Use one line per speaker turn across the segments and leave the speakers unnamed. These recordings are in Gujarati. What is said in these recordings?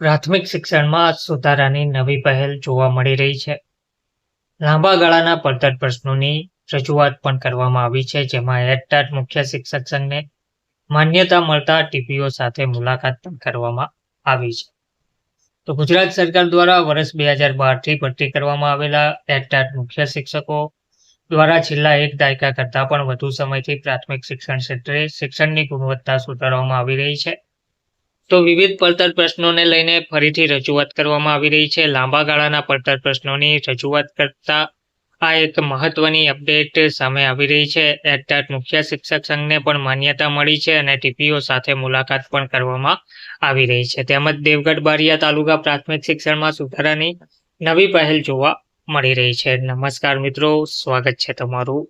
પ્રાથમિક શિક્ષણમાં સુધારાની નવી પહેલ જોવા મળી રહી છે. લાંબા ગાળાના પડતર પ્રશ્નોની રજૂઆત પણ કરવામાં આવી છે, જેમાં એડટાટ મુખ્ય શિક્ષક સંઘને માન્યતા મળતા ટીપીઓ સાથે મુલાકાત પણ કરવામાં આવી છે. તો ગુજરાત સરકાર દ્વારા વર્ષ બે હજાર બારથી ભરતી કરવામાં આવેલા એડટાટ મુખ્ય શિક્ષકો દ્વારા છેલ્લા એક દાયકા કરતાં પણ વધુ સમયથી પ્રાથમિક શિક્ષણ ક્ષેત્રે શિક્ષણની ગુણવત્તા સુધારવામાં આવી રહી છે. તો વિવિધ પડતર પ્રશ્નોને લઈને ફરીથી રજૂઆત કરવામાં આવી રહી છે. લાંબા ગાળાના પડતર પ્રશ્નોની રજૂઆત કરતા આ એક મહત્વની અપડેટ સામે આવી રહી છે. એડટાટ મુખ્ય શિક્ષક સંઘને પણ માન્યતા મળી છે અને ટીપીઓ સાથે મુલાકાત પણ કરવામાં આવી રહી છે. તેમજ દેવગઢ બારિયા તાલુકા પ્રાથમિક શિક્ષણમાં સુધારાની નવી પહેલ જોવા મળી રહી છે. નમસ્કાર મિત્રો, સ્વાગત છે તમારું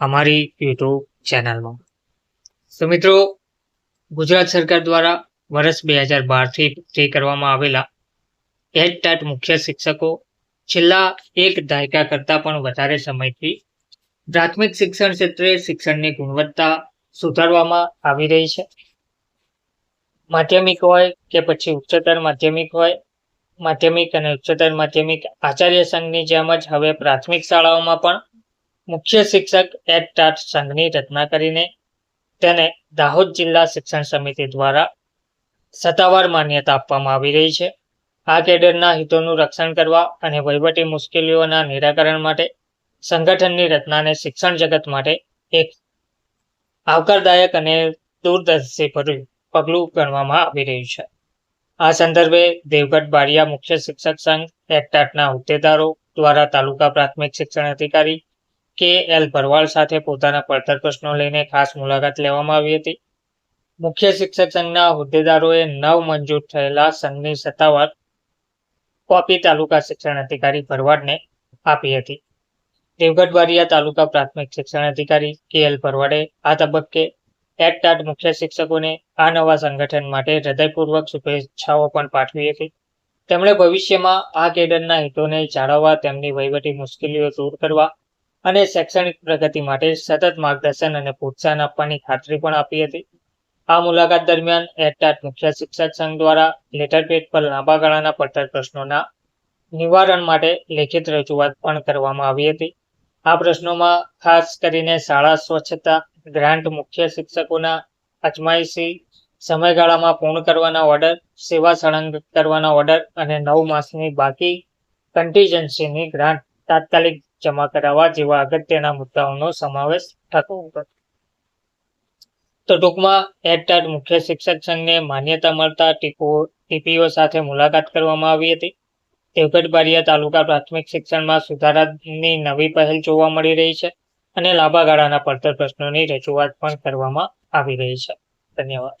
અમારી યુટ્યુબ ચેનલમાં. તો મિત્રો, ગુજરાત સરકાર દ્વારા વર્ષ બે હજાર બારથી ભરતી કરવામાં આવેલા એડટાટ મુખ્ય શિક્ષકો. છેલ્લા એક દાયકા કરતાં પણ વધારે સમયથી પ્રાથમિક શિક્ષણ ક્ષેત્રે શિક્ષણની ગુણવત્તા સુધારવામાં આવી રહી છે. માધ્યમિક હોય કે પછી ઉચ્ચતર માધ્યમિક હોય, માધ્યમિક અને ઉચ્ચતર માધ્યમિક આચાર્ય સંઘની જેમ જ હવે પ્રાથમિક શાળાઓમાં પણ મુખ્ય શિક્ષક એડટાટ સંઘની રચના કરીને તેને દાહોદ જિલ્લા શિક્ષણ સમિતિ દ્વારા સત્તાવાર માન્યતા આપવામાં આવી રહી છે. આ કેડરના હિતોનું રક્ષણ કરવા અને વહીવટી મુશ્કેલીઓના નિરાકરણ માટે, સંગઠનની રચનાને શિક્ષણ જગત માટે એક આવકારદાયક અને દૂરદર્શી પગલું પગલું ગણવામાં આવી રહ્યું છે. આ સંદર્ભે દેવગઢ બારિયા મુખ્ય શિક્ષક સંઘ એકટાટના હોદ્દેદારો દ્વારા તાલુકા પ્રાથમિક શિક્ષણ અધિકારી કે એલ ભરવાડ સાથે પોતાના પડતર પ્રશ્નો લઈને ખાસ મુલાકાત લેવામાં આવી હતી. મુખ્ય શિક્ષક સંઘના હોદ્દેદારોએ નવ મંજૂર થયેલા સંઘની સત્તાવાર કોપી તાલુકા શિક્ષણ અધિકારી ભરવાડને આપી હતી. દેવગઢ બારિયા તાલુકા પ્રાથમિક શિક્ષણ અધિકારી કે એલ ભરવાડે આ તબક્કે એકટાટ મુખ્ય શિક્ષકોને આ નવા સંગઠન માટે હૃદયપૂર્વક શુભેચ્છાઓ પણ પાઠવી હતી. તેમણે ભવિષ્યમાં આ કેડરના હિતોને જાળવવા, તેમની વહીવટી મુશ્કેલીઓ દૂર કરવા અને શૈક્ષણિક પ્રગતિ માટે સતત માર્ગદર્શન અને પ્રોત્સાહન આપવાની ખાતરી પણ આપી હતી. આ મુલાકાત દરમિયાન એડટાટ મુખ્ય શિક્ષક સંઘ દ્વારા લેટરપેડ પર લાંબા ગાળાના પડતર પ્રશ્નોના નિવારણ માટે લેખિત રજૂઆત પણ કરવામાં આવી હતી. આ પ્રશ્નોમાં ખાસ કરીને શાળા સ્વચ્છતા ગ્રાન્ટ મુખ્ય શિક્ષકોના અજમાયશી સમયગાળામાં પૂર્ણ કરવાના ઓર્ડર, સેવા સળંગ કરવાના ઓર્ડર અને નવ માસની બાકી કન્ટીજન્સીની ગ્રાન્ટ તાત્કાલિક જમા કરાવવા જેવા અગત્યના મુદ્દાઓનો સમાવેશ થતો હતો. તો ટૂંકમાં એડટાટ મુખ્ય શિક્ષક સંઘને માન્યતા મળતા ટીપો ટીપીઓ સાથે મુલાકાત કરવામાં આવી હતી. દેવગઢબારિયા તાલુકા પ્રાથમિક શિક્ષણમાં સુધારાની નવી પહેલ જોવા મળી રહી છે અને લાંબા ગાળાના પડતર પ્રશ્નોની રજૂઆત પણ કરવામાં આવી રહી છે. ધન્યવાદ.